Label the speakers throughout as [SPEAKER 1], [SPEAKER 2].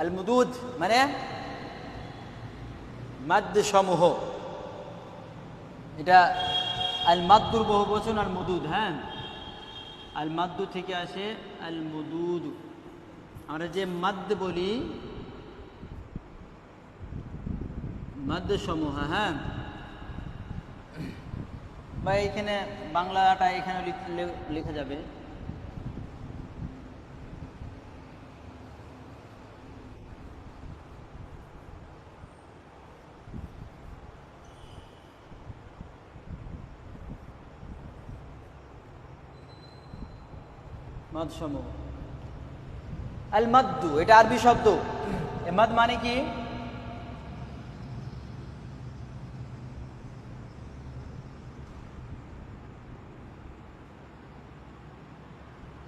[SPEAKER 1] আল মুদুদ মানে মাদ্দ সমূহ এটা আল মাদ্দুর বহু বচন আর মুদুদ হ্যাঁ? আল মাদ্দু থেকে আসে আল মুদুদ আমরা যে মাদ্দ বলি মাদ্দ সমূহ হ্যাঁ? বা এখানে বাংলাটা এখানে লেখা যাবে। মদ সমূহ আল মাদ্দু, এটা আরবি শব্দ। এ মদ মানে কি?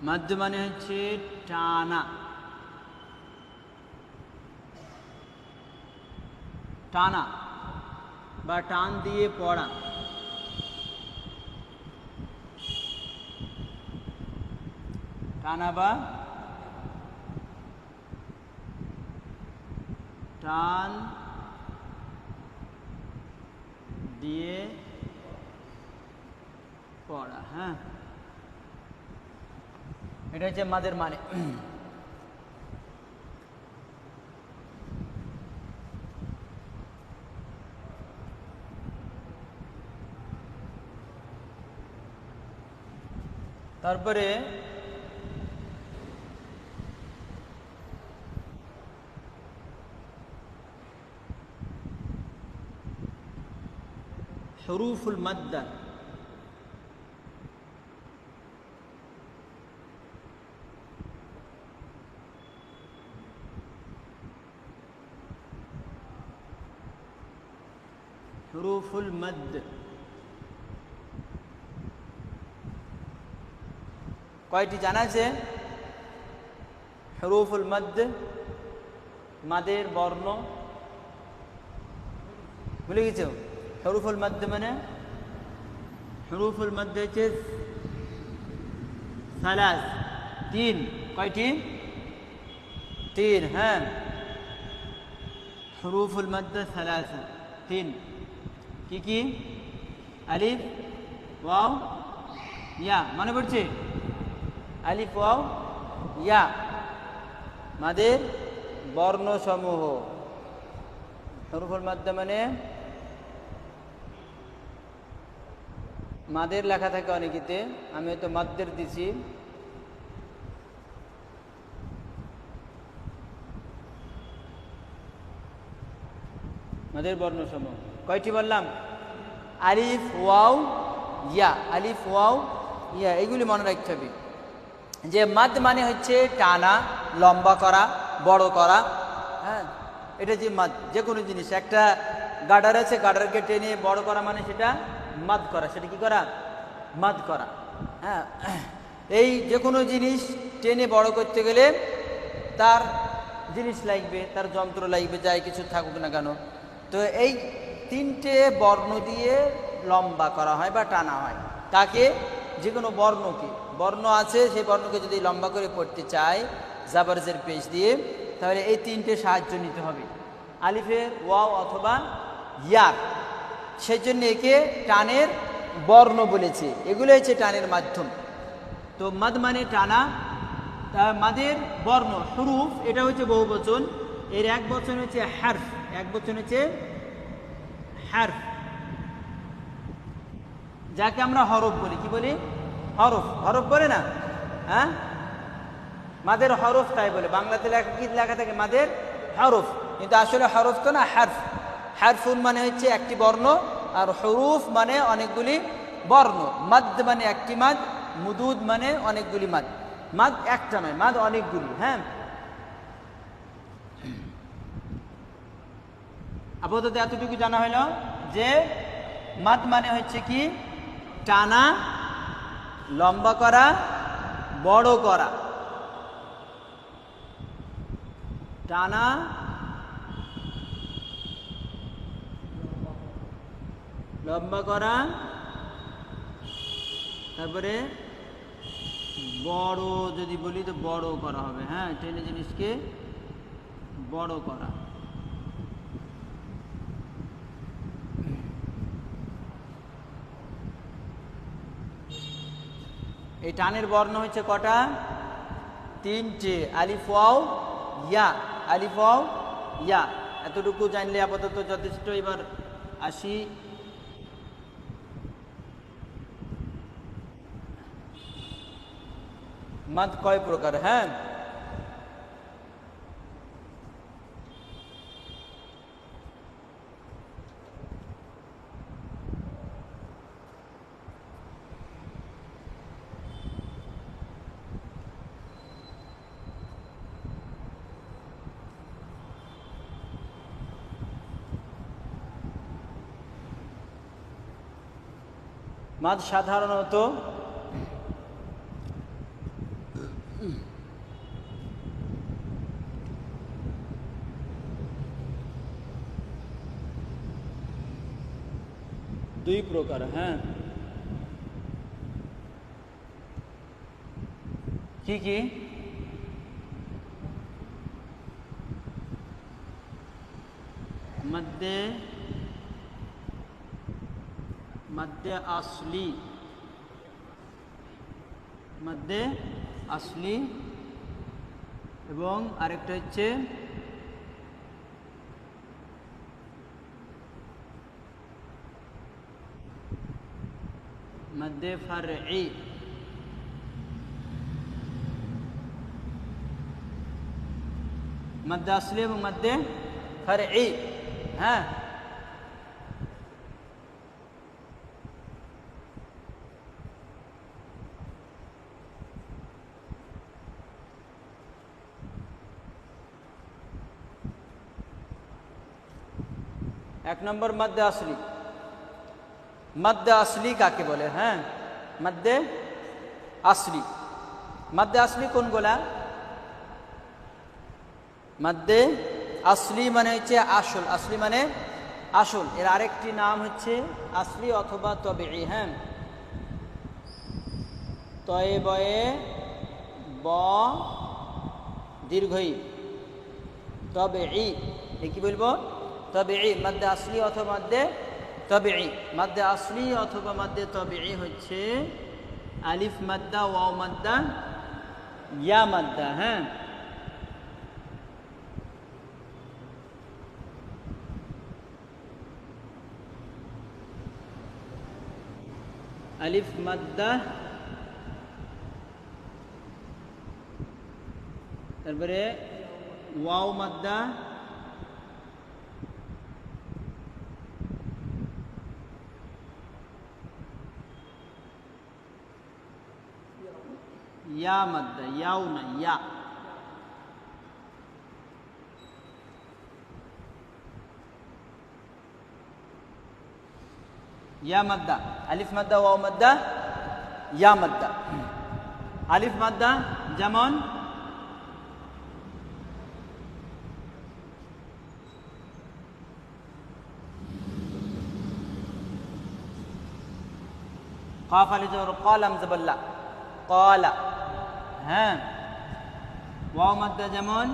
[SPEAKER 1] মাদ্দ মানে হচ্ছে টানা। টানা বা টান দিয়ে পড়া। টানা বা টান দিয়ে পড়া হ্যাঁ। এটা হচ্ছে মাদের মানে। তারপরে হরুফুল মাদ্দা হরুফুল মদ্দ কয়টি জানা আছে? হরুফুল মদ্দ মাদের বর্ণ। ভুলে গেছো? হরুফুল মদ্দ মানে হরুফুল মদ্দ হচ্ছে সালাস তিন কয়টি তিন হ্যাঁ হরুফুল মদ্দ সালাস তিন কি কি আলিফ ওয়াও ইয়া মনে পড়ছে আলিফ ওয়াও ইয়া মাদের বর্ণসমূহ হরুফুল মাদ্দা মাদের লেখা থাকে অনেকেতে, আমি হয়তো মাদ্দের দিছি। মাদের বর্ণসমূহ। কয়টি বললাম? আলিফ, ওয়াও, ইয়া। আলিফ, ওয়াও, ইয়া, এগুলি মনে রাখতে হবে। যে মাদ মানে হচ্ছে টানা, লম্বা করা, বড় করা হ্যাঁ? এটা যে মাদ, যে কোনো জিনিস। একটা গার্ডার আছে গার্ডারকে টেনে বড় করা মানে সেটা মাদ করা, সেটা কি করা? মাদ করা। হ্যাঁ এই যে কোনো জিনিস টেনে বড় করতে গেলে তার জিনিস লাগবে, তার যন্ত্র লাগবে, যাই কিছু থাকুক না কেন। তো এই তিনটে বর্ণ দিয়ে লম্বা করা হয় বা টানা হয়। তাকে যে কোনো বর্ণকে। বর্ণ আছে, সেই বর্ণকে যদি লম্বা করে পড়তে চায়, জাবারজের পেজ দিয়ে, তাহলে এই তিনটে সাহায্য নিতে হবে। আলিফের ওয়াও অথবা ইয়ার। সেই জন্য একে টানের বর্ণ বলেছে। এগুলো হচ্ছে টানের মাধ্যম। তো মাদ মানে টানা মাদের বর্ণ, হরুফ, এটা হচ্ছে বহু বচন। এর এক বচন হচ্ছে হার্ফ, এক বচন হচ্ছে হার্ফ। যাকে আমরা হরফ বলি, কি বলি? হরফ। হরফ বলে না? হ্যাঁ? মাদের হরফ তাই বলে। বাংলাতে লেখা কি লেখা থাকে? মাদের হরফ। কিন্তু আসলে হরফ তো না, হার্ফ। হারফুন মানে হচ্ছে একটি বর্ণ, আর হরুফ মানে অনেকগুলি বর্ণ। মাদ মানে একটি মাদ, মুদুদ মানে অনেকগুলি মাদ। মাদ একটা নয়, মাদ অনেকগুলি হ্যাঁ? আপাতত এতটুকু জানা হইল যে মাদ মানে হচ্ছে কি? টানা, লম্বা করা, বড় করা। টানা লম্বা করা। তারপরে বড় যদি বলি তো বড় করা হবে হ্যাঁ? টেনে জিনিসকে বড় করা। এই টানের বর্ণ হচ্ছে কটা? তিনটে। আলিফ, ওয়াও, ইয়া। আলিফ, ওয়াও, ইয়া। এতটুকু জানলে আপাতত যথেষ্ট। এবার আসি মাদ কয় প্রকার? হ্যাঁ। মাদ সাধারণত দুই প্রকার হ্যাঁ কি কি মধ্যে মধ্যে আসলি মধ্যে আসলি এবং আরেকটা হচ্ছে মধ্যে ফারঈ মধ্যে আসলি এবং মধ্যে ফারঈ হ্যাঁ এক নম্বর মধ্যে আসলি মধ্যে আসলি কাকে বলে হ্যাঁ? মধ্যে আসলি। মধ্যে আসলি কোনগুলা মধ্যে আসলি মানে হচ্ছে আসল। আসলি মানে আসল। এর আরেকটি নাম হচ্ছে আসলি অথবা তবে হ্যাঁ? তয়ে বয়ে ব দীর্ঘই। তবে ই কি বলব? তবে ই মধ্যে আসলি অথবা মধ্যে তবে ই মধ্যে আসলি অথবা মধ্যে তবে ই হচ্ছে আলিফ মাদ্দা, ওয়াও মাদ্দা, ইয়া মাদ্দা হ্যাঁ। আলিফ মাদ্দা, তারপরে ওয়াও মাদ্দা ইয়া মাদ্দা ইয়াও না ইয়া ইয়া মাদ্দা আলিফ মাদ্দা ওয়াও মাদ্দা ইয়া মাদ্দা আলিফ মাদ্দা যেমন কাফ আলি জবর কলাম জবল্লা কলা হ্যাঁ। ওয়াও মাদ্দা যেমন।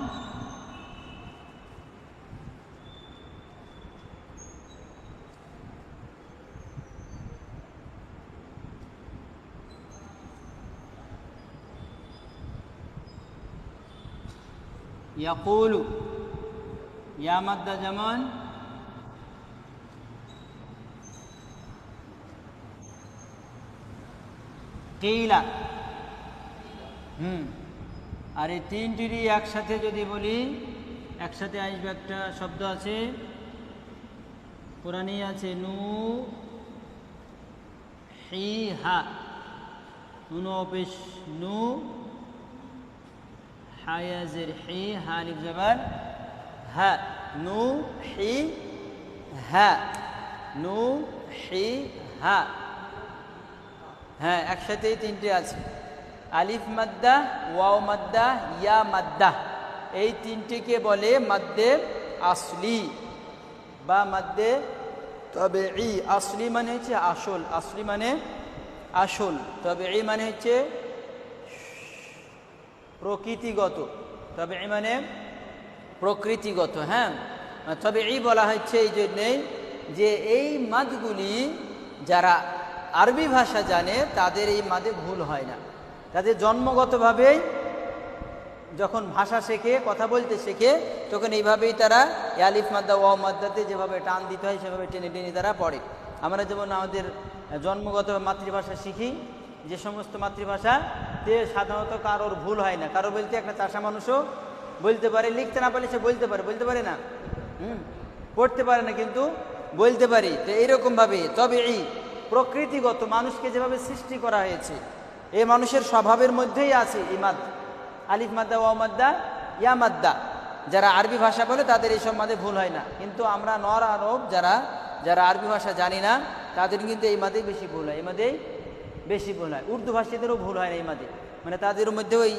[SPEAKER 1] ইয়াকুলু ইয়া মাদ্দা যেমন। কেইলা হুম। আর এই তিনটিরই একসাথে যদি বলি, একসাথে আসবে একটা শব্দ আছে কোরআনে আছে, নু হি হা। নুন অপেশ, নু হায়াজের হি, হা লিখ জবর হা, নু হি হা, নু হি হা। হ্যাঁ একসাথেই তিনটে আছে। আলিফ মাদ্দা, ওয়াও মাদ্দা, ইয়া মাদ্দা। এই তিনটিকে বলে মাদ্দে আসলি বা মাদ্দে তবে ই আসলি মানে হচ্ছে আসল, আসলি মানে আসল। তবে এই মানে হচ্ছে প্রকৃতিগত। তবে এই মানে প্রকৃতিগত হ্যাঁ? তবে এই বলা হচ্ছে এই জন্যেই যে এই মাদগুলি যারা আরবি ভাষা জানে, তাদের এই মাদে ভুল হয় না। তাদের জন্মগতভাবেই যখন ভাষা শেখে, কথা বলতে শেখে, তখন এইভাবেই তারা আলিফ মাদ্দা ওয়া মাদ্দাতে যেভাবে টান দিতে হয়, সেভাবে টেনে টেনে তারা পড়ে। আমরা যেমন আমাদের জন্মগত মাতৃভাষা শিখি, যে সমস্ত মাতৃভাষাতে সাধারণত কারোর ভুল হয় না। কারও বলতে একটা চাষা মানুষও বলতে পারে, লিখতে না পারলে সে বলতে পারে বলতে পারে না। হুম? পড়তে পারে না কিন্তু বলতে পারি। তো এইরকমভাবে তবে এই প্রকৃতিগত মানুষকে যেভাবে সৃষ্টি করা হয়েছে এই মানুষের স্বভাবের মধ্যেই আছে এই মাদ আলিফ মাদ্দা ওয়া মাদ্দা, ইয়া মাদ্দা। যারা আরবি ভাষা বলে তাদের এই মাদে ভুল হয় না। কিন্তু আমরা নর আরব যারা যারা আরবি ভাষা জানি না, তাদের কিন্তু এই মাদেই বেশি ভুল হয়। এই মাদেই বেশি ভুল হয়। উর্দু ভাষীদেরও ভুল হয় না এই মাদে মানে তাদের মধ্যে ওই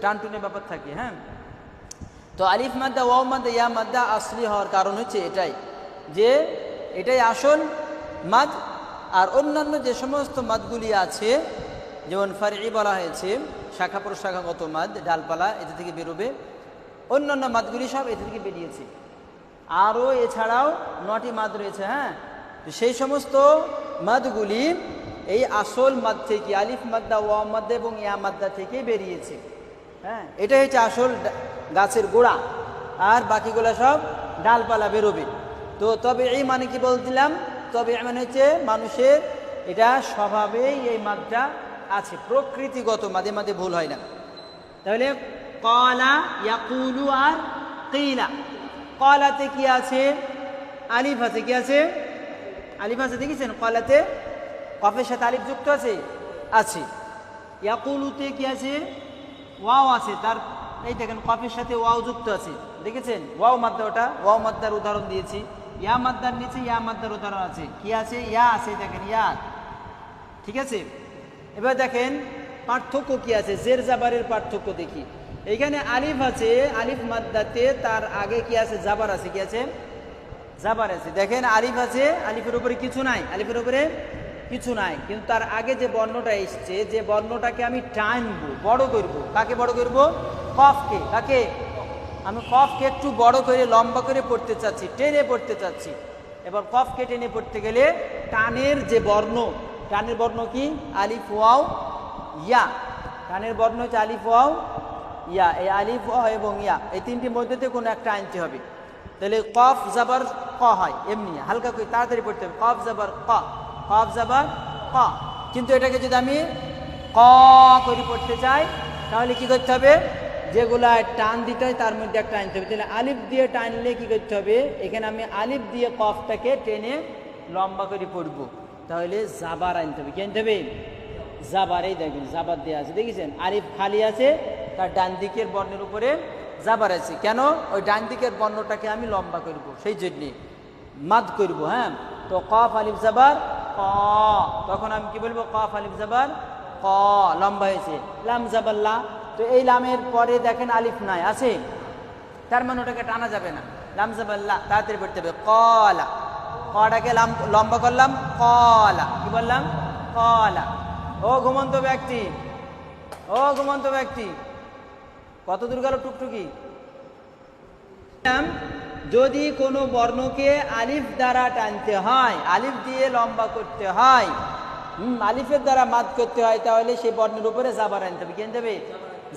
[SPEAKER 1] টানটুনের ব্যাপার থাকে হ্যাঁ? তো আলিফ মাদ্দা, ওয়াও মাদ্দা, ইয়া মাদ্দা আসলি হওয়ার কারণ হচ্ছে এটাই যে এটাই আসল মাদ আর অন্যান্য যে সমস্ত মাদগুলি আছে যেমন ফারি বলা হয়েছে, শাখা প্রশাখাগত মাদ, ডালপালা, এতে থেকে বেরোবে। অন্যান্য মাদগুলি সব এতে থেকে বেরিয়েছে। আরও এছাড়াও নটি মাদ রয়েছে হ্যাঁ? সেই সমস্ত মাদগুলি এই আসল মাদ থেকে, আলিফ মাদ্দা ওয়া মাদ্দা এবং ইয়া মাদ্দা থেকে বেরিয়েছে হ্যাঁ? এটাই হচ্ছে আসল গাছের গোড়া। আর বাকিগুলো সব ডালপালা বেরোবে। তো তবে এই মানে কি বলছিলাম? তবে মানে হচ্ছে মানুষের, এটা স্বভাবেই এই মাদটা আছে, প্রকৃতিগত মাঝে মাঝে ভুল হয় না। তাহলে কলা ইয়াকুলু আর কিলা। কলাতে কি আছে? আলিফ আছে, কি আছে? আলিফ আছে, দেখেছেন? কলাতে কফের সাথে আলিফ যুক্ত আছে? আছে। ইয়াকুলুতে কি আছে? ওয়াও আছে, তার এই দেখেন, কফের সাথে ওয়াও যুক্ত আছে। দেখেছেন? ওয়াও মাদ্দা ওটা, ওয়াও মাদ্দার উদাহরণ দিয়েছি। ইয়া মাদ্দার নিচে, ইয়া মাদ্দার উদাহরণ আছে। কি আছে? ইয়া আছে, দেখেন, ইয়া। ঠিক আছে? এবার দেখেন পার্থক্য কি আছে? জের জাবারের পার্থক্য দেখি। এইখানে আলিফ আছে, আলিফ মাদ্দাতে তার আগে কি আছে? জাবার আছে, কি আছে? জাবার আছে। দেখেন আলিফ আছে, আলিফের উপরে কিছু নাই, আলিফের উপরে কিছু নাই। কিন্তু তার আগে যে বর্ণটা এসছে, যে বর্ণটাকে আমি টানবো, বড় করব। কাকে বড় করব? কফকে। কাকে? আমি কফকে একটু বড় করে, লম্বা করে পড়তে চাচ্ছি, টেনে পড়তে চাচ্ছি। এবার কফকে টেনে পড়তে গেলে টানের যে বর্ণ টানের বর্ণ কি? আলিফ, ওয়াও, ইয়া। টানের বর্ণ হচ্ছে আলিফ, ওয়াও, ইয়া। এই আলিফ ওয়া এবং ইয়া, এই তিনটির মধ্যে কোনো একটা আনতে হবে। তাহলে কফ, জাবার, ক হয় এমনি। হালকা করে তাড়াতাড়ি পড়তে হবে। কফ, জাবার, ক। কফ, জাবার, ক। কিন্তু এটাকে যদি আমি ক করে পড়তে চাই, তাহলে কি করতে হবে? যেগুলা টান দিতে হয়, তার মধ্যে একটা আনতে হবে। তাহলে আলিফ দিয়ে টানলে কি করতে হবে? এখানে আমি আলিফ দিয়ে কফটাকে টেনে লম্বা করে পড়ব। তাহলে জাবার আনতে হবে। কি আনতে হবে? জাবার এই দেখেন জাবার দেওয়া আছে। দেখেছেন? আলিফ খালি আছে, তার ডান দিকের বর্ণের উপরে জাবার আছে। কেন? ওই ডান দিকের বর্ণটাকে আমি লম্বা করব, সেই জন্যে। মাদ করব হ্যাঁ? তো কফ, আলিফ, জাবার, ক। তখন আমি কি বলব? কফ, আলিফ, জাবার, ক। লম্বা হয়েছে। লাম জাবাল্লা তো এই লামের পরে দেখেন আলিফ নাই, আছে? তার মানে ওটাকে টানা যাবে না। লাম জাবাল্লা তাড়াতাড়ি পড়তে হবে। কলা কটাকে লম্বা করলাম, কলা। কি বললাম? কলা। ও ঘুমন্ত ব্যক্তি। ও ঘুমন্ত ব্যক্তি। কত দূর গেল টুকটুকি? যদি কোনো বর্ণকে আলিফ দ্বারা টানতে হয়, আলিফ দিয়ে লম্বা করতে হয়, হুম, আলিফের দ্বারা মাত করতে হয়, তাহলে সেই বর্ণের উপরে জাবার আনতে হবে। কি আনতে হবে?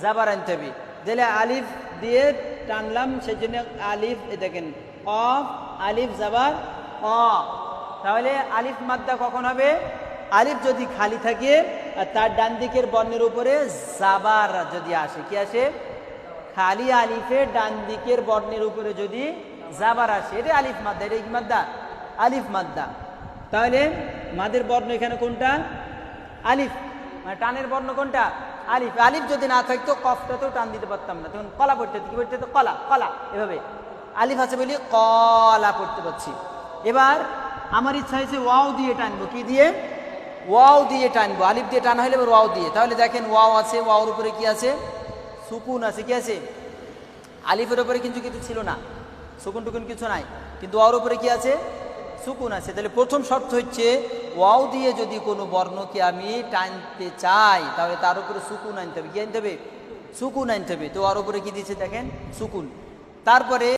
[SPEAKER 1] জাবার আনতে হবে। তাহলে আলিফ দিয়ে টানলাম, সেই জন্য আলিফ দেখেন অফ আলিফ, জাবার তাহলে আলিফ মাদ্দা কখন হবে? আলিফ যদি খালি থাকে, আর তার ডান দিকের বর্ণের উপরে জাবার যদি আসে, কি আসে? খালি আলিফের ডান দিকের বর্ণের উপরে যদি জাবার আসে এটা আলিফ মাদ্দা এটা কি মাদ্দা? আলিফ মাদ্দা। তাহলে মাদের বর্ণ এখানে কোনটা? আলিফ। মানে টানের বর্ণ কোনটা? আলিফ। আলিফ যদি না থাকতো কফটাতেও টান দিতে পারতাম না। তখন কলা পড়তে কি পড়তে কলা কলা। এভাবে। আলিফ আছে বলি কলা পড়তে পারছি। এবার আমার ইচ্ছা হয়েছে ওয়াও দিয়ে টানবো। কি দিয়ে? ওয়াও দিয়ে টানবো। আলিফ দিয়ে টানা হলে এবার ওয়াও দিয়ে। তাহলে দেখেন ওয়াও আছে, ওয়াওর উপরে কি আছে? সুকুন আছে, কি আছে? আলিফের উপরে কিন্তু কিছু ছিল না। সুকুন টুকুন কিছু নাই। কিন্তু ওয়াওর উপরে কি আছে? সুকুন আছে। তাহলে প্রথম শর্ত হচ্ছে ওয়াও দিয়ে যদি কোনো বর্ণকে আমি টানতে চাই, তাহলে তার উপরে সুকুন আনতে হবে। কি আনতে হবে? সুকুন আনতে হবে। তো ওর উপরে কি দিয়েছে দেখেন? সুকুন। তারপরে